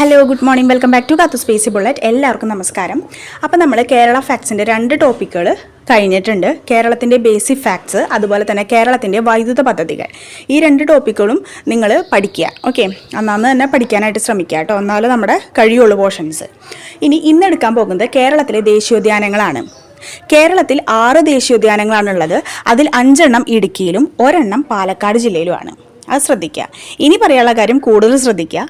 Hello good morning welcome back to Kathu spacey bullet എല്ലാവർക്കും നമസ്കാരം. അപ്പോൾ നമ്മൾ കേരള ഫാക്ട്സിന്റെ രണ്ട് ടോപ്പിക്കുകൾ കഴിഞ്ഞിട്ടുണ്ട്. കേരളത്തിന്റെ ബേസിക് ഫാക്ട്സ് അതുപോലെ തന്നെ കേരളത്തിന്റെ വൈദ്യുത പദ്ധതികൾ. ഈ രണ്ട് ടോപ്പിക്കുകളും നിങ്ങൾ പഠിക്കുക. ഓക്കെ അന്നാന്ന് തന്നെ പഠിക്കാനായിട്ട് ശ്രമിക്കുക കേട്ടോ. എന്നാലും നമ്മുടെ കഴിയുള്ളൂ പോർഷൻസ് ഇനി ഇന്നെടുക്കാൻ പോകുന്നത് കേരളത്തിലെ ദേശീയോദ്യാനങ്ങളാണ്. കേരളത്തിൽ ആറ് ദേശീയോദ്യാനങ്ങളാണുള്ളത്. അതിൽ അഞ്ചെണ്ണം ഇടുക്കിയിലും ഒരെണ്ണം പാലക്കാട് ജില്ലയിലുമാണ്. അത് ശ്രദ്ധിക്കുക. ഇനി പറയാനുള്ള കാര്യം കൂടുതൽ ശ്രദ്ധിക്കുക.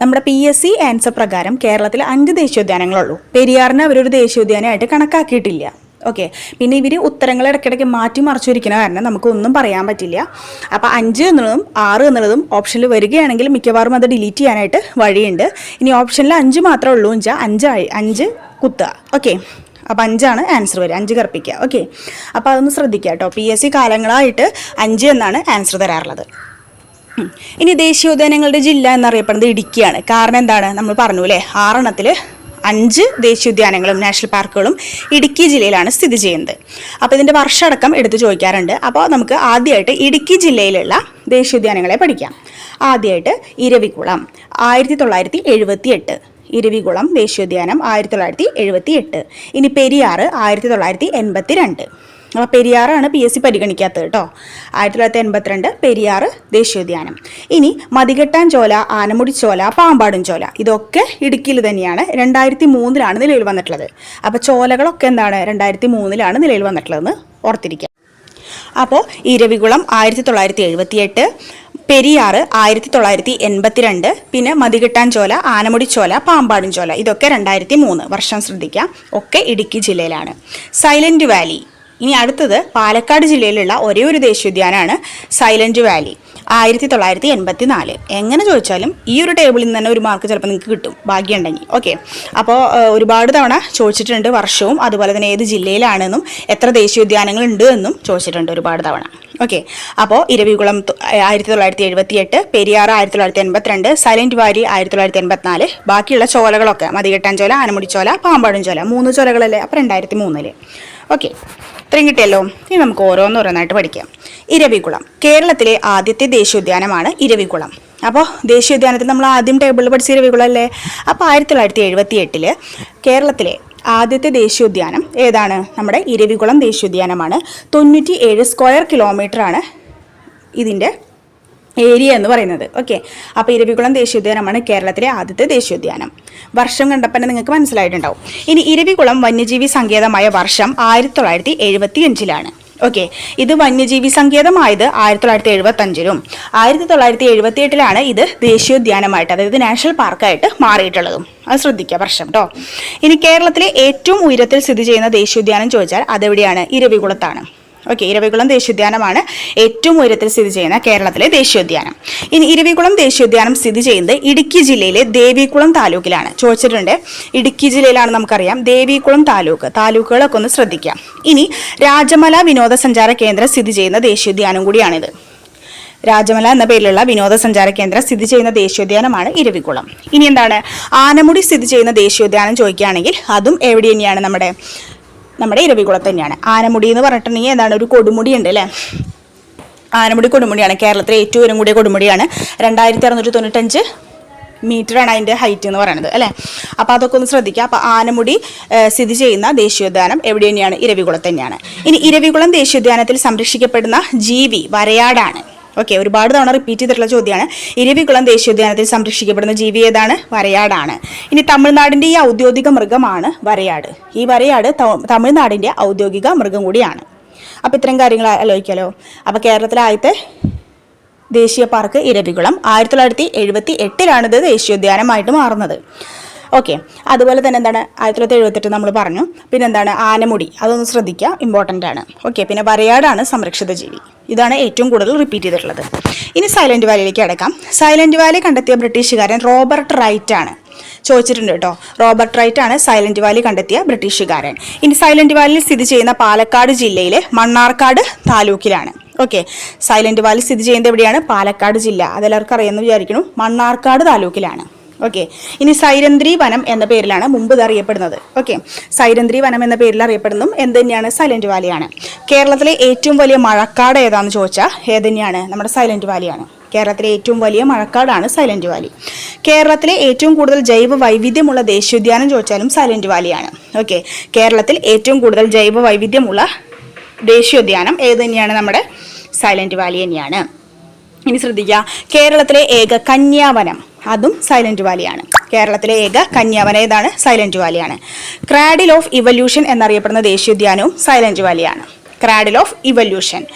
നമ്മുടെ പി എസ് സി ആൻസർ പ്രകാരം കേരളത്തിൽ അഞ്ച് ദേശീയോദ്യാനങ്ങളുള്ളൂ. പെരിയാറിനെ അവരൊരു ദേശീയോദ്യാനമായിട്ട് കണക്കാക്കിയിട്ടില്ല. ഓക്കെ പിന്നെ ഇവർ ഉത്തരങ്ങൾ ഇടയ്ക്കിടയ്ക്ക് മാറ്റി മറിച്ചിരിക്കുന്ന കാരണം നമുക്കൊന്നും പറയാൻ പറ്റില്ല. അപ്പോൾ അഞ്ച് എന്നുള്ളതും ആറ് എന്നുള്ളതും ഓപ്ഷനിൽ വരികയാണെങ്കിൽ മിക്കവാറും അത് ഡിലീറ്റ് ചെയ്യാനായിട്ട് വഴിയുണ്ട്. ഇനി ഓപ്ഷനിൽ അഞ്ച് മാത്രമേ ഉള്ളൂ എന്ന് വെച്ചാൽ അഞ്ച് അഞ്ച് കുത്തുക. ഓക്കെ അപ്പോൾ അഞ്ചാണ് ആൻസർ വരിക. അഞ്ച് കറുപ്പിക്കുക. ഓക്കെ അപ്പോൾ അതൊന്ന് ശ്രദ്ധിക്കുക കേട്ടോ. പി എസ് സി കാലങ്ങളായിട്ട് അഞ്ച് എന്നാണ് ആൻസർ തരാറുള്ളത്. ഇനി ദേശീയോദ്യാനങ്ങളുടെ ജില്ല എന്നറിയപ്പെടുന്നത് ഇടുക്കിയാണ്. കാരണം എന്താണ്? നമ്മൾ പറഞ്ഞു അല്ലേ ആറെണ്ണത്തിൽ അഞ്ച് ദേശീയോദ്യാനങ്ങളും നാഷണൽ പാർക്കുകളും ഇടുക്കി ജില്ലയിലാണ് സ്ഥിതി ചെയ്യുന്നത്. അപ്പോൾ ഇതിന്റെ വർഷമടക്കം എടുത്ത് ചോദിക്കാറുണ്ട്. അപ്പോൾ നമുക്ക് ആദ്യമായിട്ട് ഇടുക്കി ജില്ലയിലുള്ള ദേശീയോദ്യാനങ്ങളെ പഠിക്കാം. ആദ്യമായിട്ട് ഇരവികുളം ആയിരത്തി തൊള്ളായിരത്തി എഴുപത്തി എട്ട് ഇരവികുളം ദേശീയോദ്യാനം ആയിരത്തി തൊള്ളായിരത്തി എഴുപത്തി എട്ട് ഇനി പെരിയാറ് ആയിരത്തി തൊള്ളായിരത്തി എൺപത്തി രണ്ട് അപ്പോൾ പെരിയാറാണ് പി എസ് സി പരിഗണിക്കാത്തത് കേട്ടോ ആയിരത്തി തൊള്ളായിരത്തി എൺപത്തിരണ്ട് പെരിയാറ് ദേശീയോദ്യാനം. ഇനി മതികെട്ടാൻ ചോല ആനമുടി ചോല പാമ്പാടും ചോല ഇതൊക്കെ ഇടുക്കിയിൽ തന്നെയാണ് രണ്ടായിരത്തി മൂന്നിലാണ് നിലയിൽ വന്നിട്ടുള്ളത്. അപ്പോൾ ചോലകളൊക്കെ എന്താണ് രണ്ടായിരത്തി മൂന്നിലാണ് നിലയിൽ വന്നിട്ടുള്ളതെന്ന് ഓർത്തിരിക്കുക അപ്പോൾ ഇരവികുളം ആയിരത്തി തൊള്ളായിരത്തി എഴുപത്തിയെട്ട് പെരിയാറ് ആയിരത്തി തൊള്ളായിരത്തി എൺപത്തിരണ്ട് പിന്നെ മതികെട്ടാൻ ചോല ആനമുടി ചോല പാമ്പാടും ചോല ഇതൊക്കെ രണ്ടായിരത്തി മൂന്ന് വർഷം ശ്രദ്ധിക്കാം. ഒക്കെ ഇടുക്കി ജില്ലയിലാണ്. Silent Valley. ഇനി അടുത്തത് പാലക്കാട് ജില്ലയിലുള്ള ഒരേ ഒരു ദേശീയോദ്യാനമാണ് സൈലന്റ് വാലി. ആയിരത്തി തൊള്ളായിരത്തി എൺപത്തി നാല് എങ്ങനെ ചോദിച്ചാലും ഈ ഒരു ടേബിളിൽ നിന്ന് തന്നെ ഒരു മാർക്ക് ചിലപ്പോൾ നിങ്ങൾക്ക് കിട്ടും. ഭാഗ്യമുണ്ടെങ്കിൽ. ഓക്കെ. അപ്പോൾ ഒരുപാട് തവണ ചോദിച്ചിട്ടുണ്ട് വർഷവും അതുപോലെ തന്നെ ഏത് ജില്ലയിലാണെന്നും എത്ര ദേശീയോദ്യാനങ്ങൾ ഉണ്ട് എന്നും ചോദിച്ചിട്ടുണ്ട് ഒരുപാട് തവണ. ഓക്കെ. അപ്പോൾ ഇരവികുളം ആയിരത്തി തൊള്ളായിരത്തി എഴുപത്തി എട്ട് പെരിയാർ ആയിരത്തി തൊള്ളായിരത്തി എൺപത്തിരണ്ട് സൈലന്റ് വാരി ആയിരത്തി തൊള്ളായിരത്തി എൺപത്തിനാല് ബാക്കിയുള്ള ചോലകളൊക്കെ മതികെട്ടാൻ ചോല ആനമുടി ചോല പാമ്പാടും ചോല മൂന്ന് ചോലകളല്ലേ? അപ്പോൾ രണ്ടായിരത്തി മൂന്നിൽ ഓക്കെ ഇത്രയും കിട്ടിയല്ലോ. ഇനി നമുക്ക് ഓരോന്നോരോന്നായിട്ട് പഠിക്കാം. ഇരവികുളം. കേരളത്തിലെ ആദ്യത്തെ ദേശീയോദ്യാനമാണ് ഇരവികുളം. അപ്പോൾ ദേശീയോദ്യാനത്തിൽ നമ്മൾ ആദ്യം ടേബിളിൽ പഠിച്ച ഇരവികുളം അല്ലേ? അപ്പോൾ ആയിരത്തി തൊള്ളായിരത്തി കേരളത്തിലെ ആദ്യത്തെ ദേശീയോദ്യാനം ഏതാണ്? നമ്മുടെ ഇരവികുളം ദേശീയോദ്യാനമാണ്. തൊണ്ണൂറ്റി സ്ക്വയർ കിലോമീറ്ററാണ് ഇതിന്റെ ഏരിയ എന്ന് പറയുന്നത്. ഓക്കെ അപ്പോൾ ഇരവികുളം ദേശീയോദ്യാനമാണ് കേരളത്തിലെ ആദ്യത്തെ ദേശീയോദ്യാനം. വർഷം കണ്ടപ്പോൾ നിങ്ങൾക്ക് മനസ്സിലായിട്ടുണ്ടാവും. ഇനി ഇരവികുളം വന്യജീവി സങ്കേതമായ വർഷം ആയിരത്തി തൊള്ളായിരത്തി എഴുപത്തി അഞ്ചിലാണ് ഓക്കെ ഇത് വന്യജീവി സങ്കേതമായത് ആയിരത്തി തൊള്ളായിരത്തി എഴുപത്തി അഞ്ചിലും ആയിരത്തി തൊള്ളായിരത്തി എഴുപത്തി എട്ടിലാണ് ഇത് ദേശീയോദ്യാനമായിട്ട് അതായത് നാഷണൽ പാർക്കായിട്ട് മാറിയിട്ടുള്ളതും. അത് ശ്രദ്ധിക്കുക വർഷം കേട്ടോ ഇനി കേരളത്തിലെ ഏറ്റവും ഉയരത്തിൽ സ്ഥിതി ചെയ്യുന്ന ദേശീയോദ്യാനം ചോദിച്ചാൽ അതെവിടെയാണ്? ഇരവികുളത്താണ്. ഓക്കെ ഇരവികുളം ദേശീയോദ്യാനമാണ് ഏറ്റവും ഉയരത്തിൽ സ്ഥിതി ചെയ്യുന്ന കേരളത്തിലെ ദേശീയോദ്യാനം. ഇനി ഇരവികുളം ദേശീയോദ്യാനം സ്ഥിതി ചെയ്യുന്നത് ഇടുക്കി ജില്ലയിലെ ദേവികുളം താലൂക്കിലാണ്. ചോദിച്ചിട്ടുണ്ട് ഇടുക്കി ജില്ലയിലാണ് നമുക്കറിയാം. ദേവികുളം താലൂക്ക് താലൂക്കുകളൊക്കെ ഒന്ന് ശ്രദ്ധിക്കാം. ഇനി രാജമല വിനോദസഞ്ചാര കേന്ദ്രം സ്ഥിതി ചെയ്യുന്ന ദേശീയോദ്യാനം കൂടിയാണിത്. രാജമല എന്ന പേരിലുള്ള വിനോദസഞ്ചാര കേന്ദ്രം സ്ഥിതി ചെയ്യുന്ന ദേശീയോദ്യാനമാണ് ഇരവികുളം. ഇനി എന്താണ്? ആനമുടി സ്ഥിതി ചെയ്യുന്ന ദേശീയോദ്യാനം ചോദിക്കുകയാണെങ്കിൽ അതും എവിടെ തന്നെയാണ് നമ്മുടെ നമ്മുടെ ഇരവികുളം തന്നെയാണ്. ആനമുടി എന്ന് പറഞ്ഞിട്ടുണ്ടെങ്കിൽ എന്താണ്? ഒരു കൊടുമുടി ഉണ്ട് അല്ലേ? ആനമുടി കൊടുമുടിയാണ്. കേരളത്തിലെ ഏറ്റവും ഉയരം കൂടിയ കൊടുമുടിയാണ്. രണ്ടായിരത്തി അറുന്നൂറ്റി തൊണ്ണൂറ്റഞ്ച് മീറ്ററാണ് അതിന്റെ ഹൈറ്റ് എന്ന് പറയുന്നത് അല്ലേ? അപ്പോൾ അതൊക്കെ ഒന്ന് ശ്രദ്ധിക്കുക. അപ്പോൾ ആനമുടി സ്ഥിതി ചെയ്യുന്ന ദേശീയോദ്യാനം എവിടെ തന്നെയാണ് ഇരവികുളം തന്നെയാണ്. ഇനി ഇരവികുളം ദേശീയോദ്യാനത്തിൽ സംരക്ഷിക്കപ്പെടുന്ന ജീവി വരയാടാണ്. ഓക്കെ ഒരുപാട് തവണ റിപ്പീറ്റ് ചെയ്തിട്ടുള്ള ചോദ്യമാണ്. ഇരവികുളം ദേശീയോദ്യാനത്തിൽ സംരക്ഷിക്കപ്പെടുന്ന ജീവി ഏതാണ്? വരയാടാണ്. ഇനി തമിഴ്നാടിന്റെ ഈ ഔദ്യോഗിക മൃഗമാണ് വരയാട്. ഈ വരയാട് തമിഴ്നാടിന്റെ ഔദ്യോഗിക മൃഗം കൂടിയാണ്. അപ്പോൾ ഇത്തരം കാര്യങ്ങൾ ആലോചിക്കാലോ. അപ്പോൾ കേരളത്തിലെ ദേശീയ പാർക്ക് ഇരവികുളം ആയിരത്തി തൊള്ളായിരത്തി എഴുപത്തി എട്ടിലാണിത് ദേശീയോദ്യാനമായിട്ട് മാറുന്നത്. ഓക്കെ അതുപോലെ തന്നെ എന്താണ്? ആയിരത്തി തൊള്ളായിരത്തി എഴുപത്തെട്ട് നമ്മൾ പറഞ്ഞു. പിന്നെ എന്താണ്? ആനമുടി. അതൊന്ന് ശ്രദ്ധിക്കുക. ഇമ്പോർട്ടന്റ് ആണ്. ഓക്കെ പിന്നെ വരയാടാണ് സംരക്ഷിത ജീവി. ഇതാണ് ഏറ്റവും കൂടുതൽ റിപ്പീറ്റ് ചെയ്തിട്ടുള്ളത്. ഇനി സൈലന്റ് വാലിയിലേക്ക് അടക്കാം സൈലന്റ് വാലി കണ്ടെത്തിയ ബ്രിട്ടീഷുകാരൻ റോബർട്ട് റൈറ്റ് ആണ്. ചോദിച്ചിട്ടുണ്ട് കേട്ടോ. റോബർട്ട് റൈറ്റ് ആണ് സൈലന്റ് വാലി കണ്ടെത്തിയ ബ്രിട്ടീഷുകാരൻ. ഇനി സൈലന്റ് വാലിയിൽ സ്ഥിതി ചെയ്യുന്ന പാലക്കാട് ജില്ലയിലെ മണ്ണാർക്കാട് താലൂക്കിലാണ്. ഓക്കെ സൈലന്റ് വാലി സ്ഥിതി ചെയ്യുന്നത് എവിടെയാണ്? പാലക്കാട് ജില്ല. അതെല്ലാവർക്കും അറിയാമെന്ന് വിചാരിക്കുന്നു. മണ്ണാർക്കാട് താലൂക്കിലാണ്. ഓക്കെ ഇനി സൈരന്ത്രി വനം എന്ന പേരിലാണ് മുമ്പ് ഇത് അറിയപ്പെടുന്നത്. ഓക്കെ സൈരന്ത്രി വനം എന്ന പേരിൽ അറിയപ്പെടുന്നതും എന്ത് തന്നെയാണ്? സൈലന്റ് വാലിയാണ് കേരളത്തിലെ ഏറ്റവും വലിയ മഴക്കാട് ഏതാണെന്ന് ചോദിച്ചാൽ ഏത് തന്നെയാണ്? നമ്മുടെ സൈലന്റ് വാലിയാണ് കേരളത്തിലെ ഏറ്റവും വലിയ മഴക്കാടാണ് സൈലന്റ് വാലി കേരളത്തിലെ ഏറ്റവും കൂടുതൽ ജൈവ വൈവിധ്യമുള്ള ദേശീയോദ്യാനം ചോദിച്ചാലും സൈലന്റ് വാലിയാണ് ഓക്കെ കേരളത്തിൽ ഏറ്റവും കൂടുതൽ ജൈവ വൈവിധ്യമുള്ള ദേശീയോദ്യാനം ഏത് തന്നെയാണ്? നമ്മുടെ സൈലന്റ് വാലി തന്നെയാണ്. ഇനി ശ്രദ്ധിക്കുക കേരളത്തിലെ ഏക കന്യാവനം. അതും സൈലന്റ് വാലിയാണ്. കേരളത്തിലെ ഏക കന്യാവനേതാണ് സൈലന്റ് വാലിയാണ്. ക്രാഡിൽ ഓഫ് ഇവല്യൂഷൻ എന്നറിയപ്പെടുന്ന ദേശീയോദ്യാനവും സൈലന്റ് വാലിയാണ്. Cradle of evolution.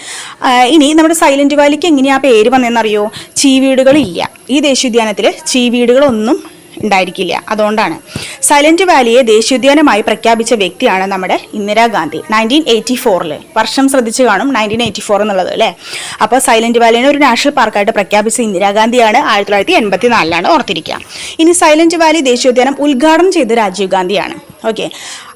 ഇനി നമ്മുടെ സൈലന്റ് വാലിക്ക് എങ്ങനെയാ പേര് വന്നതെന്നറിയോ? ചീവീടുകളില്ല. ഈ ദേശീയോദ്യാനത്തിൽ ചീവീടുകളൊന്നും ഉണ്ടായിരിക്കില്ല. അതുകൊണ്ടാണ്. സൈലന്റ് വാലിയെ ദേശീയോദ്യാനമായി പ്രഖ്യാപിച്ച വ്യക്തിയാണ് നമ്മുടെ ഇന്ദിരാഗാന്ധി നയന്റീൻ എയ്റ്റി ഫോറിൽ വർഷം ശ്രദ്ധിച്ച് കാണും നയന്റീൻ എയ്റ്റി ഫോർ എന്നുള്ളത് അല്ലേ? അപ്പോൾ സൈലന്റ് വാലിനെ ഒരു നാഷണൽ പാർക്കായിട്ട് പ്രഖ്യാപിച്ച ഇന്ദിരാഗാന്ധിയാണ് ആയിരത്തി തൊള്ളായിരത്തി എൺപത്തി നാലിലാണ് ഓർത്തിരിക്കുക. ഇനി സൈലന്റ് വാലി ദേശീയോദ്യാനം ഉദ്ഘാടനം ചെയ്ത രാജീവ് ഗാന്ധിയാണ്. ഓക്കെ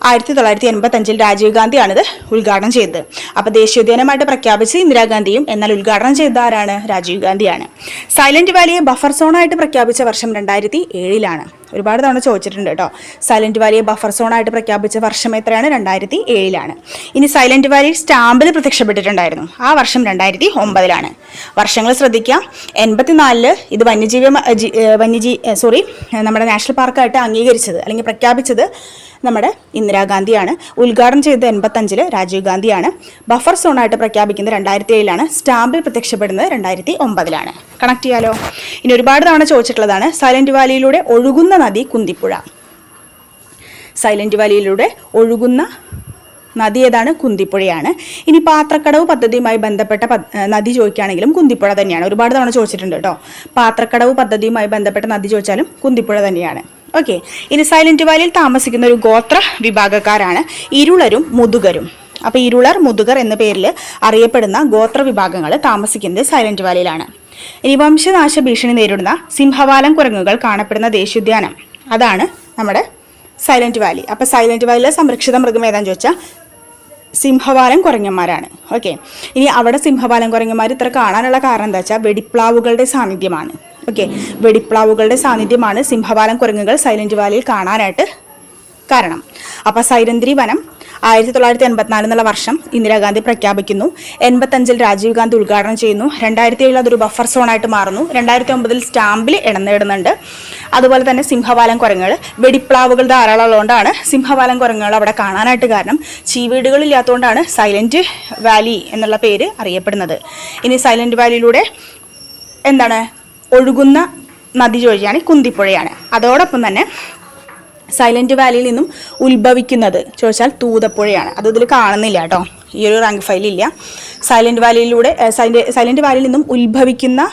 ആയിരത്തി തൊള്ളായിരത്തി എൺപത്തഞ്ചിൽ രാജീവ് ഗാന്ധിയാണിത് ഉദ്ഘാടനം ചെയ്തത്. അപ്പോൾ ദേശീയോദ്യാനമായിട്ട് പ്രഖ്യാപിച്ച് ഇന്ദിരാഗാന്ധിയും എന്നാൽ ഉദ്ഘാടനം ചെയ്ത ആരാണ്? രാജീവ് ഗാന്ധിയാണ്. സൈലന്റ് വാലിയെ ബഫർ സോണായിട്ട് പ്രഖ്യാപിച്ച വർഷം രണ്ടായിരത്തി ഏഴിലാണ് ഒരുപാട് തവണ ചോദിച്ചിട്ടുണ്ട് കേട്ടോ. സൈലന്റ് വാലിയെ ബഫർ സോണായിട്ട് പ്രഖ്യാപിച്ച വർഷം എത്രയാണ്? രണ്ടായിരത്തി ഏഴിലാണ് ഇനി സൈലന്റ് വാലി സ്റ്റാമ്പിൽ പ്രത്യക്ഷപ്പെട്ടിട്ടുണ്ടായിരുന്നു. ആ വർഷം രണ്ടായിരത്തി ഒമ്പതിലാണ് വർഷങ്ങൾ ശ്രദ്ധിക്കുക എൺപത്തിനാലിൽ ഇത് വന്യജീവി വന്യജീ സോറി നമ്മുടെ നാഷണൽ പാർക്കായിട്ട് അംഗീകരിച്ചത് അല്ലെങ്കിൽ പ്രഖ്യാപിച്ചത് നമ്മുടെ ഇന്ദിരാഗാന്ധിയാണ്. ഉദ്ഘാടനം ചെയ്തത് എൺപത്തഞ്ചിൽ രാജീവ് ഗാന്ധിയാണ്. ബഫർ സോണായിട്ട് പ്രഖ്യാപിക്കുന്നത് രണ്ടായിരത്തി ഏഴിലാണ് സ്റ്റാമ്പിൽ പ്രത്യക്ഷപ്പെടുന്നത് രണ്ടായിരത്തി ഒമ്പതിലാണ് കണക്ട് ചെയ്യാലോ? ഇനി ഒരുപാട് തവണ ചോദിച്ചിട്ടുള്ളതാണ് സൈലന്റ് വാലിയിലൂടെ ഒഴുകുന്ന നദി കുന്തിപ്പുഴ. സൈലന്റ് വാലിയിലൂടെ ഒഴുകുന്ന നദി ഏതാണ്? കുന്തിപ്പുഴയാണ്. ഇനി പാത്രക്കടവ് പദ്ധതിയുമായി ബന്ധപ്പെട്ട നദി ചോദിക്കുകയാണെങ്കിലും കുന്തിപ്പുഴ തന്നെയാണ്. ഒരുപാട് തവണ ചോദിച്ചിട്ടുണ്ട് കേട്ടോ. പാത്രക്കടവ് പദ്ധതിയുമായി ബന്ധപ്പെട്ട നദി ചോദിച്ചാലും കുന്തിപ്പുഴ തന്നെയാണ്. ഓക്കെ ഇനി സൈലന്റ് വാലിയിൽ താമസിക്കുന്ന ഒരു ഗോത്ര വിഭാഗക്കാരാണ് ഇരുളരും മുതുകരും. അപ്പോൾ ഇരുളർ മുതുകർ എന്ന പേരിൽ അറിയപ്പെടുന്ന ഗോത്ര വിഭാഗങ്ങൾ താമസിക്കുന്നത് സൈലന്റ് വാലിയിലാണ് ഇനി വംശനാശ ഭീഷണി നേരിടുന്ന സിംഹവാലം കുരങ്ങുകൾ കാണപ്പെടുന്ന ദേശീയോദ്യാനം. അതാണ് നമ്മുടെ സൈലന്റ് വാലി അപ്പോൾ സൈലന്റ് വാലിയിലെ സംരക്ഷിത മൃഗം ഏതാണെന്ന് ചോദിച്ചാൽ സിംഹവാലം കുരങ്ങന്മാരാണ്. ഓക്കെ ഇനി അവിടെ സിംഹവാലം കുരങ്ങന്മാർ ഇത്ര കാണാനുള്ള കാരണം എന്താ വെച്ചാൽ വെടിപ്ലാവുകളുടെ സാന്നിധ്യമാണ്. ഓക്കെ വെടിപ്ലാവുകളുടെ സാന്നിധ്യമാണ് സിംഹവാലം കുരങ്ങുകൾ സൈലന്റ് വാലിയിൽ കാണാനായിട്ട് കാരണം. അപ്പോൾ സൈലന്തിരി വനം ആയിരത്തി തൊള്ളായിരത്തി എൺപത്തിനാല് എന്നുള്ള വർഷം ഇന്ദിരാഗാന്ധി പ്രഖ്യാപിക്കുന്നു. എൺപത്തഞ്ചിൽ രാജീവ് ഗാന്ധി ഉദ്ഘാടനം ചെയ്യുന്നു. രണ്ടായിരത്തി ഏഴിൽ അതൊരു ബഫർ സോണായിട്ട് മാറുന്നു. രണ്ടായിരത്തി ഒമ്പതിൽ സ്റ്റാമ്പിൽ ഇടം നേടുന്നുണ്ട്. അതുപോലെ തന്നെ സിംഹവാലം കുരങ്ങൾ വെടിപ്ലാവുകൾ ധാരാളം ഉള്ളതുകൊണ്ടാണ് സിംഹവാലം കുരങ്ങൾ അവിടെ കാണാനായിട്ട് കാരണം ചീവീടുകളില്ലാത്തതുകൊണ്ടാണ് സൈലന്റ് വാലി എന്നുള്ള പേര് അറിയപ്പെടുന്നത്. ഇനി സൈലന്റ് വാലിയിലൂടെ എന്താണ്? ഒഴുകുന്ന നദി ചോദിക്കുകയാണ് കുന്തിപ്പുഴയാണ്. അതോടൊപ്പം തന്നെ സൈലന്റ് വാലിയിൽ നിന്നും ഉത്ഭവിക്കുന്നത്. ചോദിച്ചാൽ തൂതപ്പുഴയാണ്. അത് ഇതിൽ കാണുന്നില്ല കേട്ടോ. ഈ ഒരു റാങ്ക് ഫയലില്ല സൈലന്റ് വാലിയിലൂടെ സൈലന്റ് വാലിയിൽ നിന്നും ഉത്ഭവിക്കുന്ന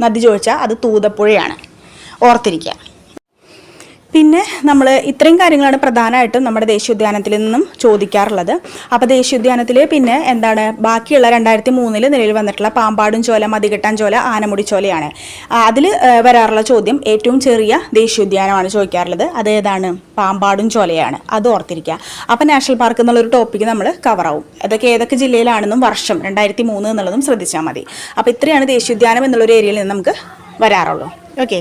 നദി ചോദിച്ചാൽ അത് തൂതപ്പുഴയാണ്. ഓർത്തിരിക്കുക. പിന്നെ നമ്മൾ ഇത്രയും കാര്യങ്ങളാണ് പ്രധാനമായിട്ടും നമ്മുടെ ദേശീയോദ്യാനത്തിൽ നിന്നും ചോദിക്കാറുള്ളത്. അപ്പോൾ ദേശീയോദ്യാനത്തിൽ പിന്നെ എന്താണ് ബാക്കിയുള്ള രണ്ടായിരത്തി മൂന്നിൽ നിലയിൽ വന്നിട്ടുള്ള പാമ്പാടും ചോല മതികെട്ടാൻ ചോല ആനമുടി ചോലയാണ്. അതിൽ വരാറുള്ള ചോദ്യം ഏറ്റവും ചെറിയ ദേശീയോദ്യാനമാണ് ചോദിക്കാറുള്ളത്. അത് ഏതാണ്? പാമ്പാടും ചോലയാണ്. അത് ഓർത്തിരിക്കുക അപ്പോൾ നാഷണൽ പാർക്ക് എന്നുള്ളൊരു ടോപ്പിക്ക് നമ്മൾ കവറാവും അതൊക്കെ ഏതൊക്കെ ജില്ലയിലാണെന്നും വർഷം രണ്ടായിരത്തി മൂന്ന് എന്നുള്ളതും ശ്രദ്ധിച്ചാൽ മതി. അപ്പോൾ ഇത്രയാണ് ദേശീയോദ്യാനം എന്നുള്ളൊരു ഏരിയയിൽ നിന്ന് നമുക്ക് വരാറുള്ളൂ. ഓക്കെ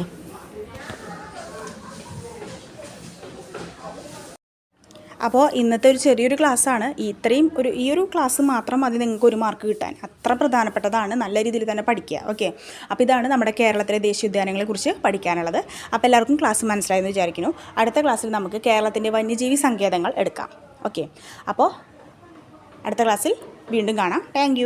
അപ്പോൾ ഇന്നത്തെ ഒരു ചെറിയൊരു ക്ലാസ്സാണ്. ഇത്രയും ഒരു ഈ ഒരു ക്ലാസ് മാത്രം മതി നിങ്ങൾക്ക് ഒരു മാർക്ക് കിട്ടാൻ. അത്ര പ്രധാനപ്പെട്ടതാണ്. നല്ല രീതിയിൽ തന്നെ പഠിക്കുക. ഓക്കെ? അപ്പോൾ ഇതാണ് നമ്മുടെ കേരളത്തിലെ ദേശീയ ഉദ്യാനങ്ങളെക്കുറിച്ച് പഠിക്കാനുള്ളത്. അപ്പോൾ എല്ലാവർക്കും ക്ലാസ് മനസ്സിലായെന്ന് വിചാരിക്കുന്നു. അടുത്ത ക്ലാസ്സിൽ നമുക്ക് കേരളത്തിന്റെ വന്യജീവി സങ്കേതങ്ങൾ എടുക്കാം. ഓക്കെ? അപ്പോൾ അടുത്ത ക്ലാസ്സിൽ വീണ്ടും കാണാം. താങ്ക്